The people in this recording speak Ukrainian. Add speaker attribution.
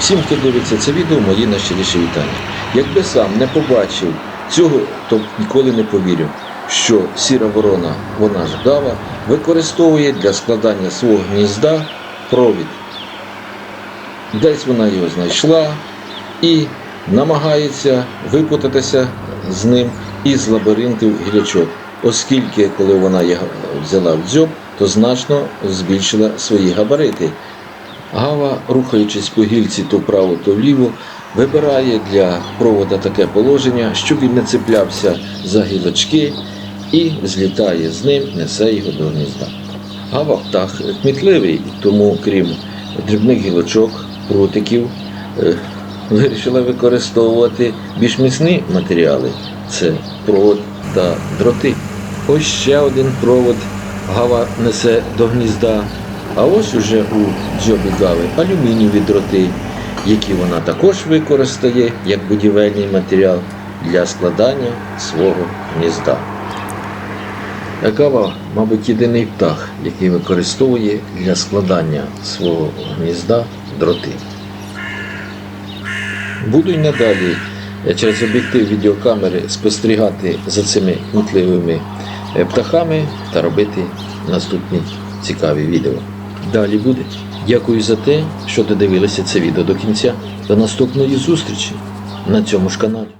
Speaker 1: Всім, хто дивиться це відео, мої найщиріші вітання. Якби сам не побачив цього, то ніколи не повірив, що сіра ворона, вона ж гава, використовує для складання свого гнізда провід. Десь вона його знайшла і намагається випутатися з ним із лабіринтів гілячок, оскільки, коли вона його взяла в дзьоб, то значно збільшила свої габарити. Гава, рухаючись по гільці то вправо, то вліво, вибирає для провода таке положення, щоб він не цеплявся за гілочки і злітає з ним, несе його до гнізда. Гава птах кмітливий, тому крім дрібних гілочок, прутиків, е, вирішила використовувати більш міцні матеріали. Це провод та дроти. Ось ще один провод гава несе до гнізда. А ось уже у дзьобі гави алюмінієві дроти, які вона також використає як будівельний матеріал для складання свого гнізда. Гава, мабуть, єдиний птах, який використовує для складання свого гнізда дроти. Буду й надалі е, через об'єктив відеокамери спостерігати за цими кмітливими е, птахами та робити наступні цікаві відео. Далі буде. Дякую за те, що додивилися це відео до кінця. До наступної зустрічі на цьому ж каналі.